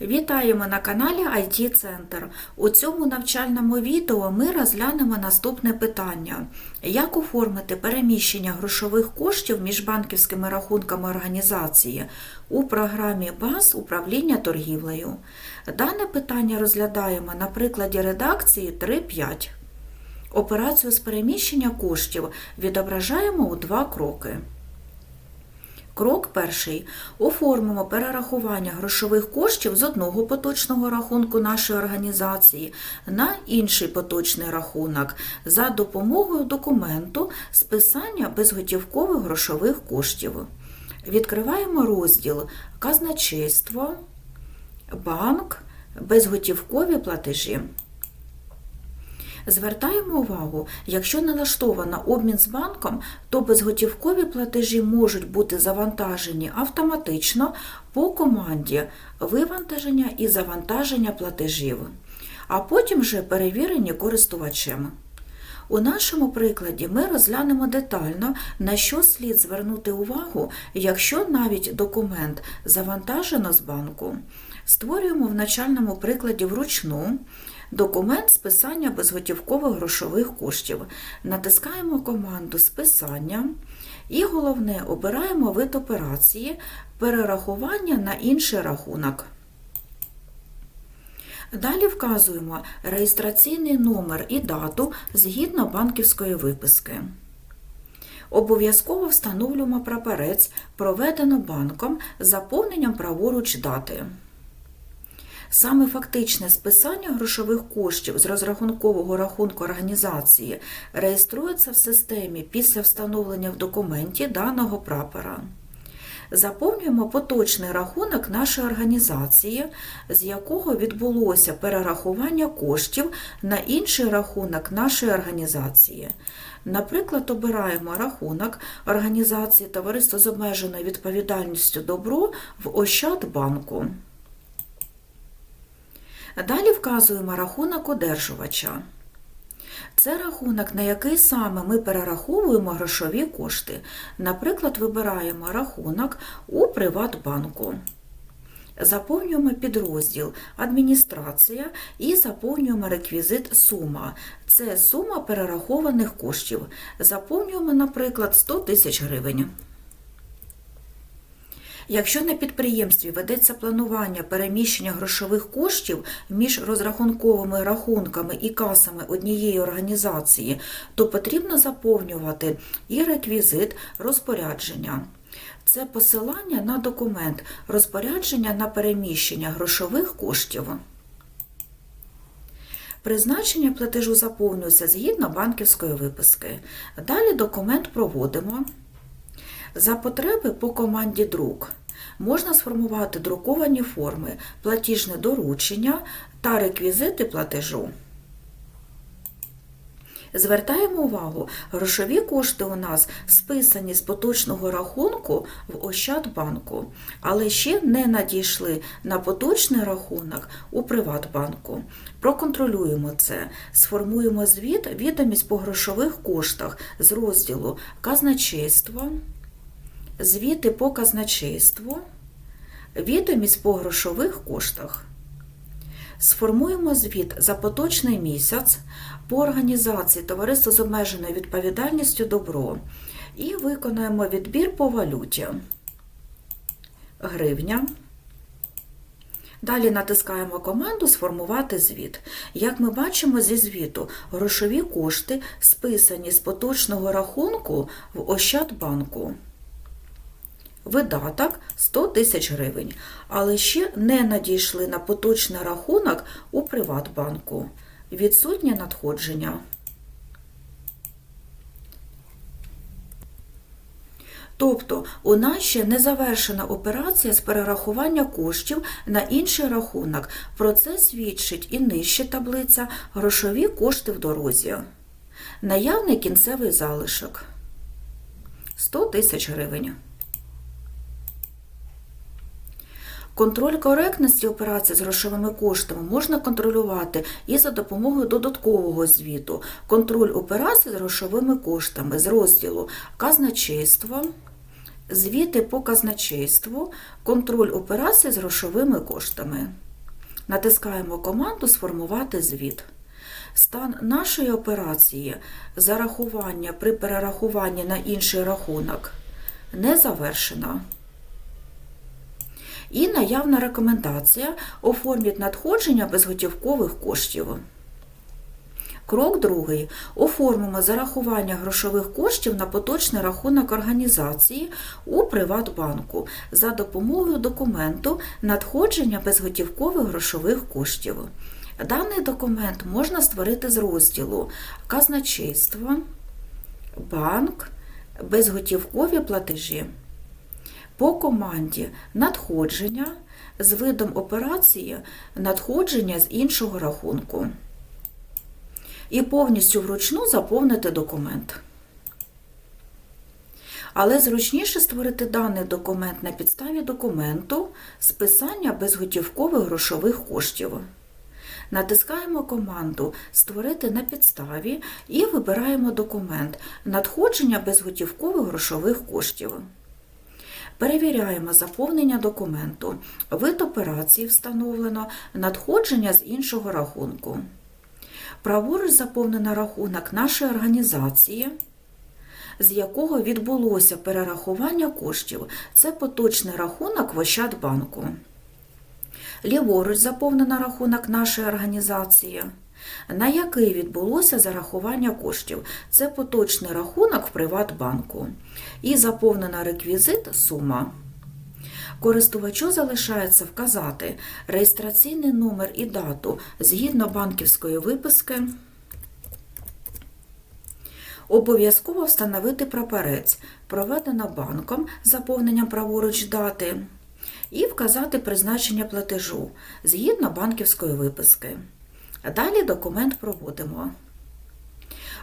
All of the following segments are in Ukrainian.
Вітаємо на каналі IT Центр. У цьому навчальному відео ми розглянемо наступне питання: як оформити переміщення грошових коштів між банківськими рахунками організації у програмі БАЗ управління торгівлею. Дане питання розглядаємо на прикладі редакції 3.5. Операцію з переміщення коштів відображаємо у два кроки. Крок перший. Оформимо перерахування грошових коштів з одного поточного рахунку нашої організації на інший поточний рахунок за допомогою документу списання безготівкових грошових коштів. Відкриваємо розділ Казначейство, банк, безготівкові платежі. Звертаємо увагу, якщо налаштовано обмін з банком, то безготівкові платежі можуть бути завантажені автоматично по команді вивантаження і завантаження платежів, а потім вже перевірені користувачем. У нашому прикладі ми розглянемо детально, на що слід звернути увагу, якщо навіть документ завантажено з банку. Створюємо в начальному прикладі вручну документ списання безготівкових грошових коштів. Натискаємо команду списання і головне обираємо вид операції перерахування на інший рахунок. Далі вказуємо реєстраційний номер і дату згідно банківської виписки. Обов'язково встановлюємо прапорець, проведено банком заповненням праворуч дати. Саме фактичне списання грошових коштів з розрахункового рахунку організації реєструється в системі після встановлення в документі даного прапора. Заповнюємо поточний рахунок нашої організації, з якого відбулося перерахування коштів на інший рахунок нашої організації. Наприклад, обираємо рахунок організації Товариство з обмеженою відповідальністю Добро в Ощадбанку. Далі вказуємо рахунок одержувача. Це рахунок, на який саме ми перераховуємо грошові кошти. Наприклад, вибираємо рахунок у Приватбанку. Заповнюємо підрозділ Адміністрація і заповнюємо реквізит Сума. Це сума перерахованих коштів. Заповнюємо, наприклад, 100 тисяч гривень. Якщо на підприємстві ведеться планування переміщення грошових коштів між розрахунковими рахунками і касами однієї організації, то потрібно заповнювати і реквізит розпорядження. Це посилання на документ розпорядження на переміщення грошових коштів. Призначення платежу заповнюється згідно банківської виписки. Далі документ проводимо. За потреби по команді друк можна сформувати друковані форми, платіжне доручення та реквізити платежу. Звертаємо увагу, грошові кошти у нас списані з поточного рахунку в Ощадбанку, але ще не надійшли на поточний рахунок у Приватбанку. Проконтролюємо це, сформуємо звіт відомість по грошових коштах з розділу Казначейство звіти по казначейству, відомість по грошових коштах. Сформуємо звіт за поточний місяць по організації Товариства з обмеженою відповідальністю Добро і виконаємо відбір по валюті. Гривня. Далі натискаємо команду Сформувати звіт. Як ми бачимо зі звіту, грошові кошти списані з поточного рахунку в Ощадбанку. Видаток 100 тисяч гривень, але ще не надійшли на поточний рахунок у Приватбанку. Відсутнє надходження. Тобто у нас ще не завершена операція з перерахування коштів на інший рахунок. Про це свідчить і нижча таблиця грошові кошти в дорозі. Наявний кінцевий залишок 100 тисяч гривень. Контроль коректності операцій з грошовими коштами можна контролювати і за допомогою додаткового звіту. Контроль операцій з грошовими коштами з розділу казначейство, звіти по казначейству, контроль операцій з грошовими коштами. Натискаємо команду Сформувати звіт. Стан нашої операції зарахування при перерахуванні на інший рахунок не завершено. І наявна рекомендація оформіть надходження безготівкових коштів. Крок другий. Оформимо зарахування грошових коштів на поточний рахунок організації у Приватбанку за допомогою документу надходження безготівкових грошових коштів. Даний документ можна створити з розділу казначейство, банк, безготівкові платежі. По команді надходження з видом операції надходження з іншого рахунку. І повністю вручну заповнити документ. Але зручніше створити даний документ на підставі документу списання безготівкових грошових коштів. Натискаємо команду Створити на підставі і вибираємо документ Надходження безготівкових грошових коштів. Перевіряємо заповнення документу. Вид операції встановлено надходження з іншого рахунку. Праворуч заповнено рахунок нашої організації, з якого відбулося перерахування коштів. Це поточний рахунок в Ощадбанку. Ліворуч заповнено рахунок нашої організації, на який відбулося зарахування коштів. Це поточний рахунок в Приватбанку. І заповнено реквізит сума. Користувачу залишається вказати реєстраційний номер і дату згідно банківської виписки. Обов'язково встановити прапорець, проведено банком заповненням праворуч дати, і вказати призначення платежу згідно банківської виписки. Далі документ проводимо.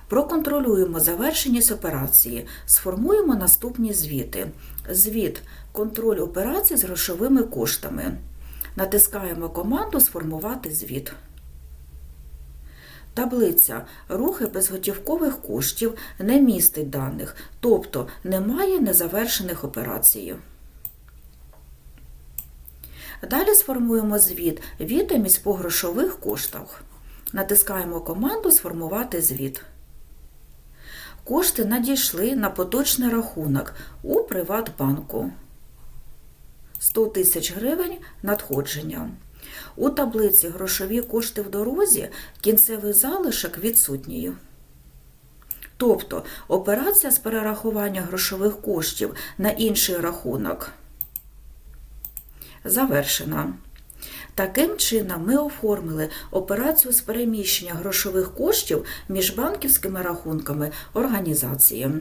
Проконтролюємо завершеність операції, сформуємо наступні звіти. Звіт контроль операцій з грошовими коштами. Натискаємо команду Сформувати звіт. Таблиця Рухи безготівкових коштів не містить даних, тобто немає незавершених операцій. Далі сформуємо звіт відомість по грошових коштах. Натискаємо команду Сформувати звіт. Кошти надійшли на поточний рахунок у Приватбанку. 100 тисяч гривень надходження. У таблиці грошові кошти в дорозі кінцевий залишок відсутній. Тобто операція з перерахування грошових коштів на інший рахунок завершена. Таким чином, ми оформили операцію з переміщення грошових коштів між банківськими рахунками організації.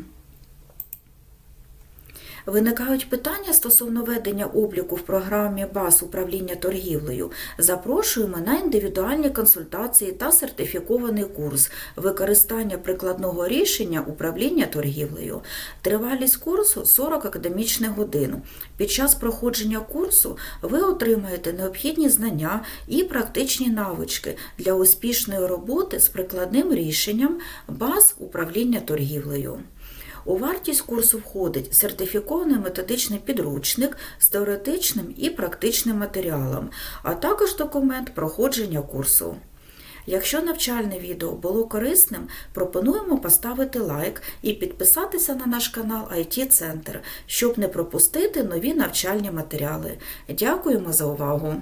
Виникають питання стосовно ведення обліку в програмі БАС управління торгівлею. Запрошуємо на індивідуальні консультації та сертифікований курс використання прикладного рішення управління торгівлею. Тривалість курсу 40 академічних годин. Під час проходження курсу ви отримаєте необхідні знання і практичні навички для успішної роботи з прикладним рішенням БАС управління торгівлею. У вартість курсу входить сертифікований методичний підручник з теоретичним і практичним матеріалом, а також документ проходження курсу. Якщо навчальне відео було корисним, пропонуємо поставити лайк і підписатися на наш канал IT Центр, щоб не пропустити нові навчальні матеріали. Дякуємо за увагу!